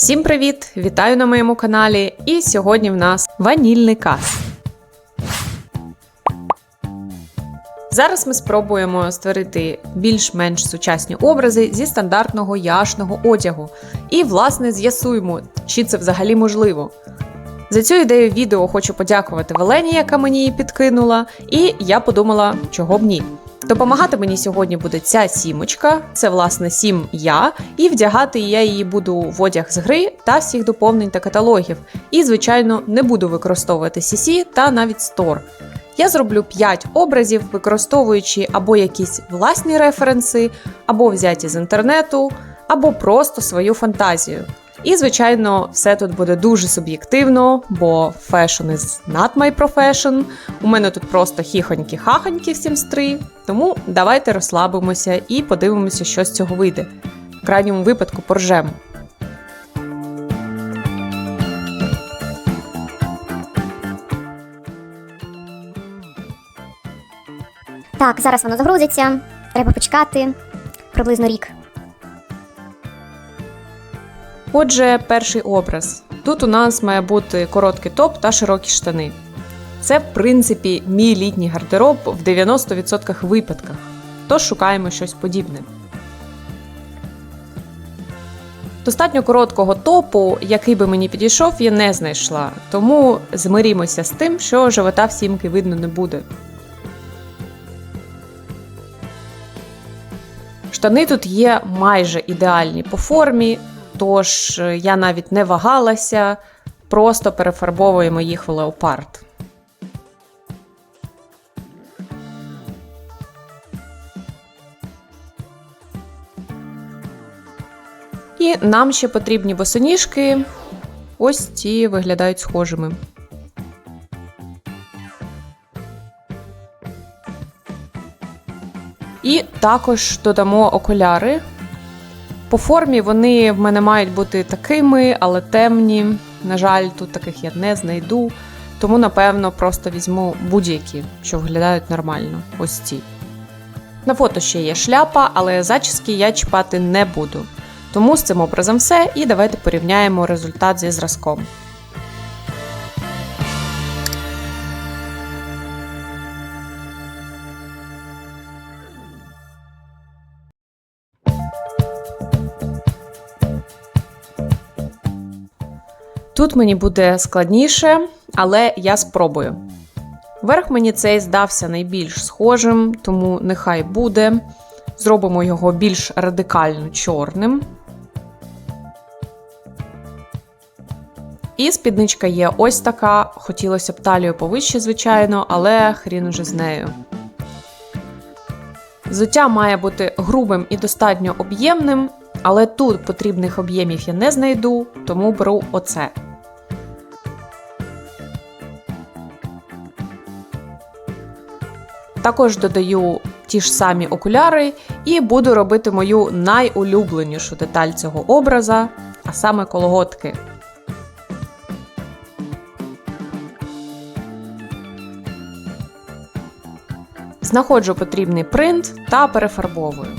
Всім привіт! Вітаю на моєму каналі. І сьогодні в нас ванільний кас. Зараз ми спробуємо створити більш-менш сучасні образи зі стандартного яшного одягу. І, власне, з'ясуємо, чи це взагалі можливо. За цю ідею відео хочу подякувати Велені, яка мені її підкинула, і я подумала, чого б ні. Допомагати мені сьогодні буде ця сімочка, це власне сім я, і вдягати я її буду в одяг з гри та всіх доповнень та каталогів. І, звичайно, не буду використовувати CC та навіть Store. Я зроблю 5 образів, використовуючи або якісь власні референси, або взяті з інтернету, або просто свою фантазію. І, звичайно, все тут буде дуже суб'єктивно, бо fashion is not my profession. У мене тут просто хіхонькі-хахонькі всім стри. Тому давайте розслабимося і подивимося, що з цього вийде. В крайньому випадку поржемо. Так, зараз воно загрузиться. Треба почекати приблизно рік. Отже, перший образ. Тут у нас має бути короткий топ та широкі штани. Це, в принципі, мій літній гардероб в 90% випадках. Тож шукаємо щось подібне. Достатньо короткого топу, який би мені підійшов, я не знайшла. Тому змирімося з тим, що живота в сімки видно не буде. Штани тут є майже ідеальні по формі, тож е, я навіть не вагалася, просто перефарбовуємо їх в леопард. І нам ще потрібні босоніжки. Ось ці виглядають схожими. І також додамо окуляри. По формі вони в мене мають бути такими, але темні. На жаль, тут таких я не знайду. Тому, напевно, просто візьму будь-які, що виглядають нормально. Ось ці. На фото ще є шляпа, але зачіски я чіпати не буду. Тому з цим образом все, і давайте порівняємо результат зі зразком. Тут мені буде складніше, але я спробую. Верх мені цей здався найбільш схожим, тому нехай буде. Зробимо його більш радикально чорним. І спідничка є ось така. Хотілося б талію повище, звичайно, але хрін уже з нею. Взуття має бути грубим і достатньо об'ємним, але тут потрібних об'ємів я не знайду, тому беру оце. Також додаю ті ж самі окуляри і буду робити мою найулюбленішу деталь цього образа, а саме колготки. Знаходжу потрібний принт та перефарбовую.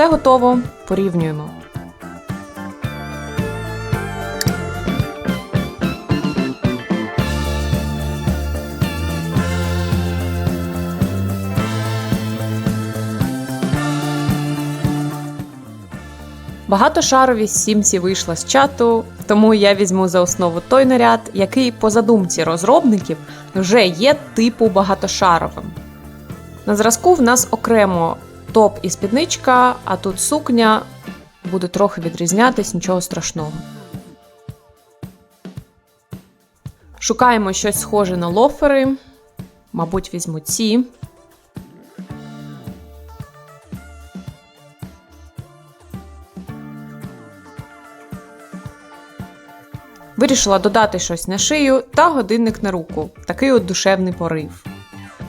Все готово, порівнюємо. Багатошаровість сімсі вийшла з чату, тому я візьму за основу той наряд, який по задумці розробників вже є типу багатошаровим. На зразку в нас окремо топ і спідничка, а тут сукня буде трохи відрізнятись, нічого страшного. Шукаємо щось схоже на лофери. Мабуть, візьму ці. Вирішила додати щось на шию та годинник на руку. Такий от душевний порив.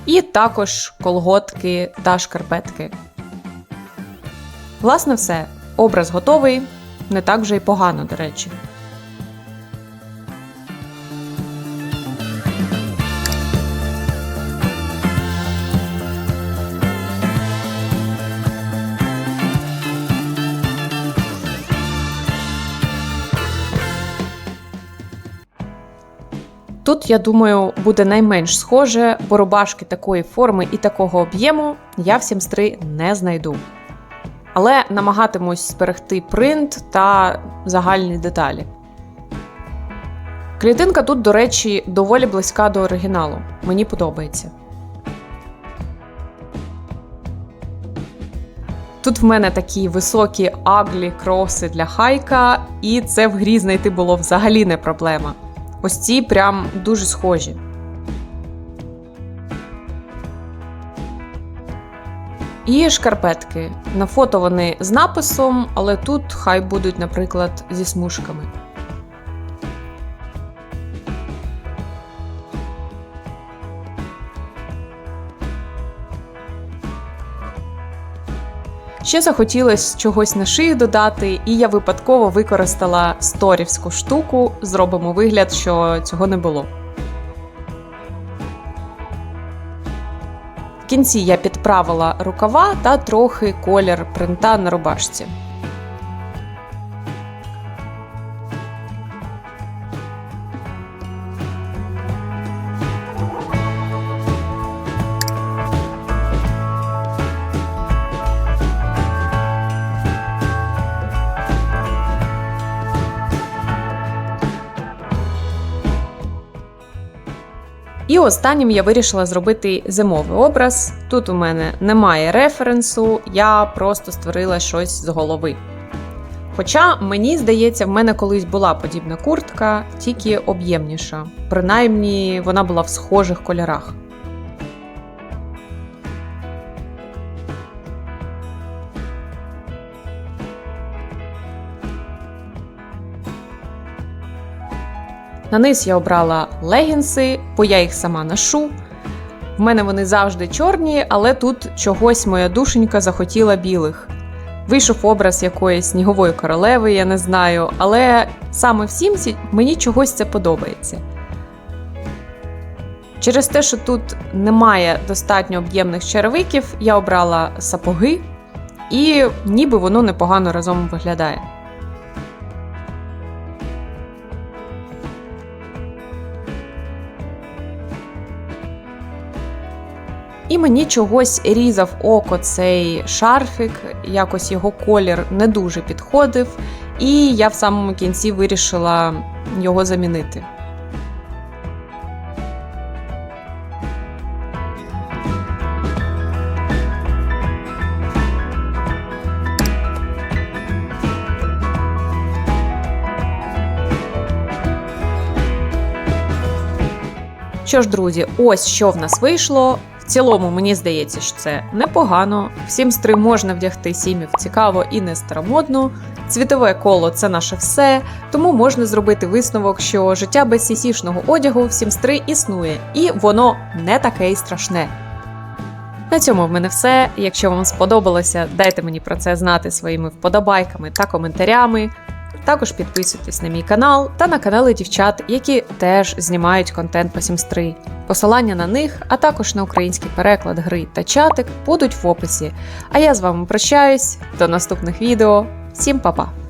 І також колготки та шкарпетки. Власне, все. Образ готовий, не так вже й погано, до речі. Тут, я думаю, буде найменш схоже, бо рубашки такої форми і такого об'єму я в Sims не знайду. Але намагатимусь зберегти принт та загальні деталі. Клітинка тут, до речі, доволі близька до оригіналу. Мені подобається. Тут в мене такі високі аглі кроси для хайка, і це в грі знайти було взагалі не проблема. Ось ці прям дуже схожі. І шкарпетки. На фото вони з написом, але тут хай будуть, наприклад, зі смужками. Ще захотілося чогось на шию додати, і я випадково використала сторівську штуку. Зробимо вигляд, що цього не було. В кінці я підправила рукава та трохи колір принта на рубашці. І останнім я вирішила зробити зимовий образ. Тут у мене немає референсу, я просто створила щось з голови. Хоча мені здається, в мене колись була подібна куртка, тільки об'ємніша. Принаймні, вона була в схожих кольорах. На низ я обрала легінси, бо я їх сама ношу. В мене вони завжди чорні, але тут чогось моя душенька захотіла білих. Вийшов образ якоїсь снігової королеви, я не знаю, але саме в Сімсі мені чогось це подобається. Через те, що тут немає достатньо об'ємних черевиків, я обрала сапоги, і ніби воно непогано разом виглядає. Мені чогось різав око цей шарфік, якось його колір не дуже підходив, і я в самому кінці вирішила його замінити. Що ж, друзі, ось що в нас вийшло. В цілому, мені здається, що це непогано. Всім стри можна вдягти сімів цікаво і не старомодно. Цвітове коло це наше все, тому можна зробити висновок, що життя без сісішного одягу в сімстри існує, і воно не таке й страшне. На цьому в мене все. Якщо вам сподобалося, дайте мені про це знати своїми вподобайками та коментарями. Також підписуйтесь на мій канал та на канали дівчат, які теж знімають контент по Сімстри. Посилання на них, а також на український переклад гри та чатик будуть в описі. А я з вами прощаюсь до наступних відео. Всім па-па!